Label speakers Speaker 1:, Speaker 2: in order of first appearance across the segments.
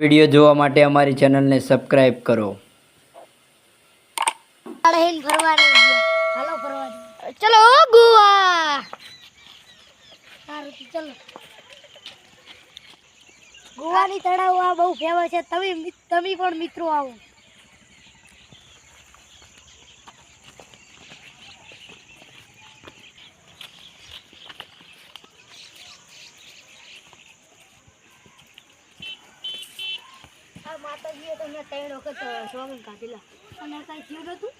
Speaker 1: Video જોવા માટે અમારી ચેનલને સબસ્ક્રાઇબ કરો.
Speaker 2: ચલો ગોવા. ગોવાની તળાવ આ બહુ ફેમસ છે. તમે તમે પણ મિત્રો આવો. માતાજીએ તો મેં ત્રણ વખત સોગન કાઢેલા. અને કાંઈ થયું નહોતું.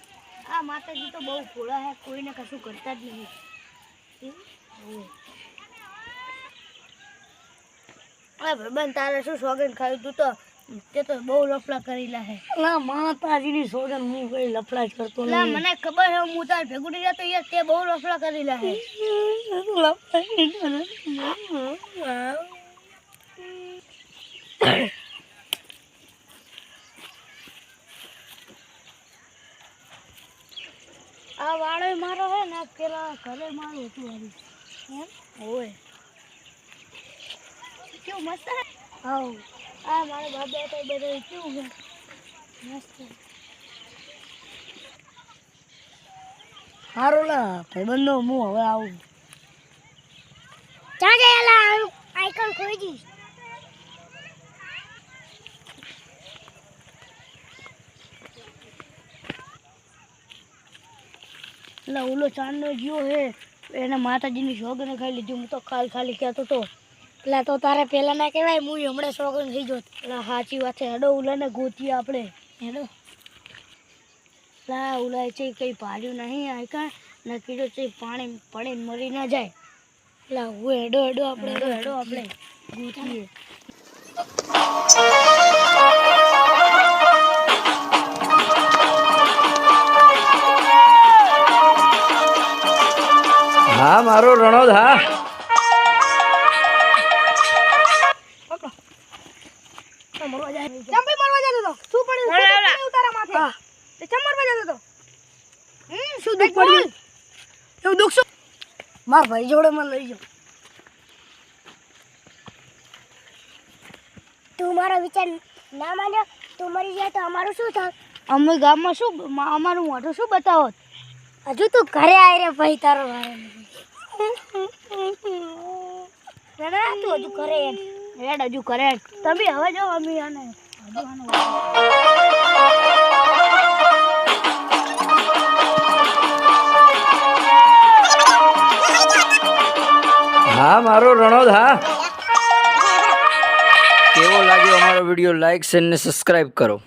Speaker 2: આ માતાજી તો બહુ ભોળા હે કોઈને કશું કરતા જ નહીં? અરે ભાઈબંધ તારે શું સોગન ખાયું તું તો? તે તો બહુ લફડા કરેલા હે.
Speaker 3: ના માતાજીની સોગન હું કઈ લફડા જ કરતો
Speaker 2: લા મને ખબર છે હું તાર ભેગું નહીં જતો યાર તે બહુ લફડા કરેલા હે. આ વાળો મારો હે ને પેલા ઘરે મારું હતું આવી એમ? હોય કેવું મસ્ત હે? આ મારા બાબા તો બધા કેવું છે મસ્ત.
Speaker 3: સારું લા ભાઈબંધો હું હવે આવું.
Speaker 2: ચાલે આઈકન ખોઈ જઈશ
Speaker 3: એટલે ઓલો ચાંદનો જીવો હે, એને માતાજીની સોગને ખાઈ લીધી. હું તો કાલ ખાલી કહેતો તો
Speaker 2: એટલે તો તારે પેલા ના કહેવાય હું હમણાં સોગન થઈ જોત
Speaker 3: એટલે સાચી વાત છે. હેડો, ઉલાને ગોતીએ આપણે.
Speaker 2: હેડો.
Speaker 3: એટલે ઉલા છે કઈ પાડ્યું નહીં આયકા ને કીધું છે, પાણી પાણી મરી ના જાય.
Speaker 2: એટલે હું હેડો હેડો આપણે
Speaker 3: હેડો આપણે ગોતીએ.
Speaker 2: પડ્યું?
Speaker 3: મારો દુઃખ શું? માર ભાઈ જોડે મને લઈ જાઉં
Speaker 2: તું મારો વિચાર ના માન્યો? તું મરી જાય તો અમારું શું થાય?
Speaker 3: અમે ગામમાં શું અમારું મોઢું શું બતાવો
Speaker 2: હજુ તું ઘરે આવી રે ભાઈ તારો વારો. તું હજુ ઘરે
Speaker 3: હેડ હજુ ઘરે તમે હવે જો અમી આને આને
Speaker 1: હા મારો રણોદ હા. કેવો લાગ્યો અમારો વીડિયો? લાઈક શેર ને સબસ્ક્રાઈબ કરો.